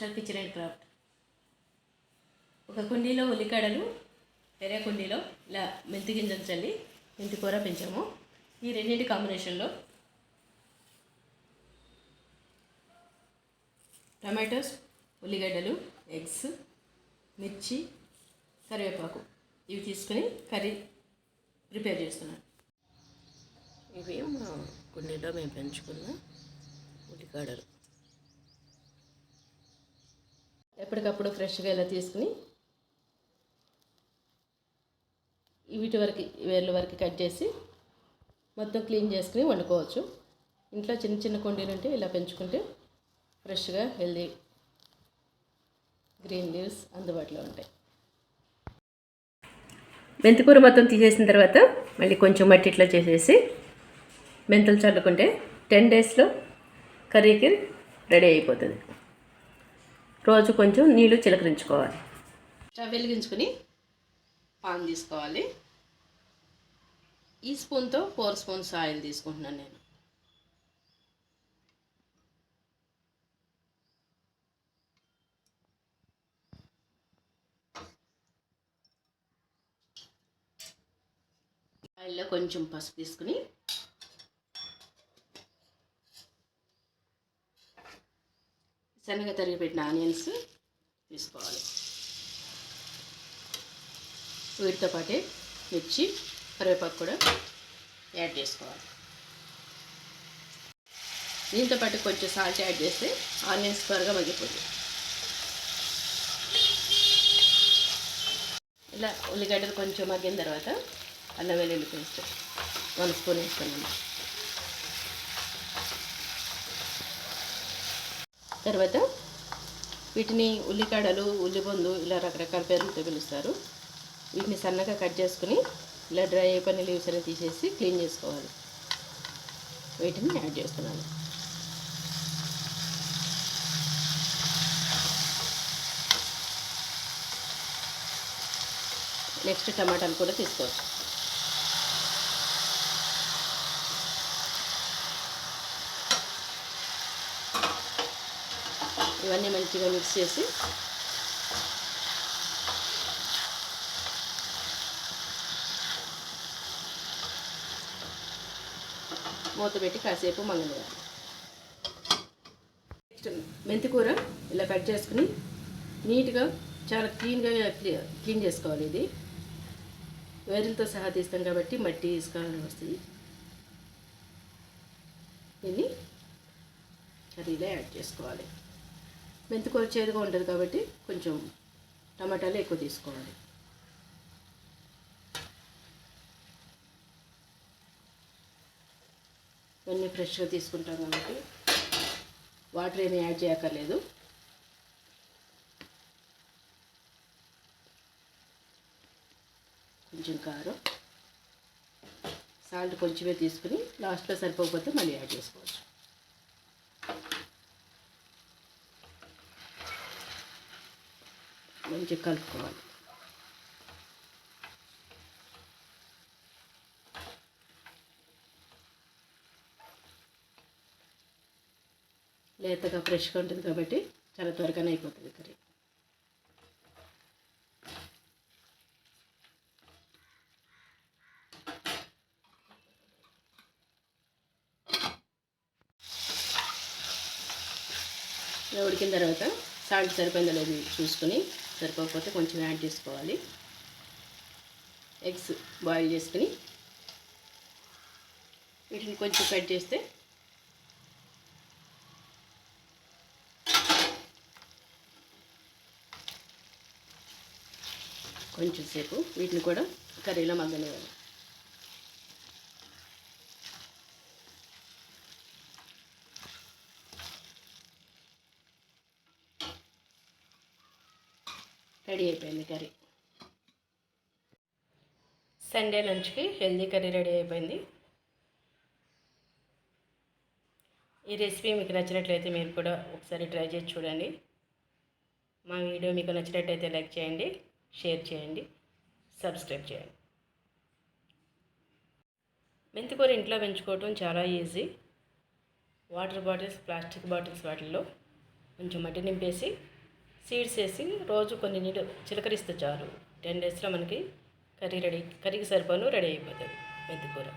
Anusha kitchen and craft ఒక కుండీలో ఉల్లికాడలు వేరే కుండీలో ఇలా మెంతి గింజలు చల్లి మెంతి కూర పెంచాము. ఈ రెండింటి కాంబినేషన్లో టమాటోస్ ఉల్లిగడ్డలు ఎగ్స్ మిర్చి కరివేపాకు. ఇవి తీసుకుని కర్రీ ప్రిపేర్ చేస్తున్నాను. ఇవి మా కుండీలో మేము పెంచుకున్న ఉల్లికాడలు ఎప్పటికప్పుడు ఫ్రెష్గా ఇలా తీసుకుని వీటి వరకు వేర్ల వరకు కట్ చేసి మొత్తం క్లీన్ చేసుకుని వండుకోవచ్చు. ఇంట్లో చిన్న చిన్న కుండీలు ఉంటే ఇలా పెంచుకుంటే ఫ్రెష్గా హెల్దీ గ్రీన్ లీవ్స్ అందుబాటులో ఉంటాయి. మెంతికూర మొత్తం తీసేసిన తర్వాత మళ్ళీ కొంచెం మట్టి ఇట్లా చేసేసి మెంతులు చల్లుకుంటే టెన్ డేస్లో కర్రీకి రెడీ అయిపోతుంది. రోజు కొంచెం నీళ్ళు చిలకరించుకోవాలి. స్టవ్ వెలిగించుకుని పాన్ తీసుకోవాలి. ఈ స్పూన్తో ఫోర్ స్పూన్స్ ఆయిల్ తీసుకుంటున్నాను నేను. ఆయిల్లో కొంచెం పసుపు తీసుకుని శనగ తరిగి పెట్టిన ఆనియన్స్ తీసుకోవాలి. వీటితో పాటే మిర్చి కరివేపాకు కూడా యాడ్ చేసుకోవాలి. దీంతో పాటు కొంచెం సాల్ట్ యాడ్ చేస్తే ఆనియన్స్ త్వరగా మగ్గిపోతుంది ఇలా ఉల్లిగడ్డలు కొంచెం మగ్గిన తర్వాత అల్లం వెల్లుల్లి పేస్ట్ వన్ స్పూన్ వేసుకున్నాను. తర్వాత వీటిని ఉల్లికాడలు ఉల్లిబొందు ఇలా రకరకాల పేర్లతో పిలుస్తారు. వీటిని సన్నగా కట్ చేసుకుని ఇలా డ్రై అయిపోయిన లీవ్స్ అని తీసేసి క్లీన్ చేసుకోవాలి. వీటిని యాడ్ చేస్తున్నాను. నెక్స్ట్ టమాటాలు కూడా తీసుకోవచ్చు. ఇవన్నీ మంచిగా మిక్స్ చేసి మూత పెట్టి కాసేపు మగ్గనివ్వాలి. నెక్స్ట్ మెంతికూర ఇలా కట్ చేసుకుని నీట్గా చాలా క్లీన్గా క్లీన్ చేసుకోవాలి ఇది. వేరులతో సహా తీస్తాం కాబట్టి మట్టి తీసుకోవాలని వస్తుంది. దీన్ని కర్రీలో యాడ్ చేసుకోవాలి. మెంతికూర చేదుగా ఉంటుంది కాబట్టి కొంచెం టమాటాలు ఎక్కువ తీసుకోవాలి. ఇవన్నీ ఫ్రెష్గా తీసుకుంటాం కాబట్టి వాటర్ ఏమి యాడ్ చేయక్కర్లేదు. కొంచెం కారం సాల్ట్ కొంచెమే తీసుకుని లాస్ట్లో సరిపోకపోతే మళ్ళీ యాడ్ చేసుకోవచ్చు. మంచిగా కలుపుకోవాలి. లేతగా ఫ్రెష్గా ఉంటుంది కాబట్టి చాలా త్వరగానే అయిపోతుంది కర్రీ. ఉడికిన తర్వాత సాల్ట్ సరిపోయిందో లేదు చూసుకొని సరిపోకపోతే కొంచెం యాడ్ చేసుకోవాలి. ఎగ్స్ బాయిల్ చేసుకుని వీటిని కొంచెం కట్ చేస్తే కొంచెం సేపు వీటిని కూడా కర్రీలో మగ్గనివ్వాలి. రెడీ అయిపోయింది కర్రీ. సండే లంచ్కి హెల్దీ కర్రీ రెడీ అయిపోయింది. ఈ రెసిపీ మీకు నచ్చినట్లయితే మీరు కూడా ఒకసారి ట్రై చేసి చూడండి. మా వీడియో మీకు నచ్చినట్లయితే లైక్ చేయండి షేర్ చేయండి సబ్స్క్రైబ్ చేయండి. మెంతికూర ఇంట్లో పెంచుకోవటం చాలా easy. Water bottles plastic bottles వాటిల్లో కొంచెం మట్టి నింపేసి సీడ్స్ వేసి రోజు కొన్ని నీళ్ళు చిలకరిస్తే చాలు. టెన్ డేస్లో మనకి కర్రీ రెడీ కర్రీకి సరిపోను రెడీ అయిపోతుంది మెంతికూర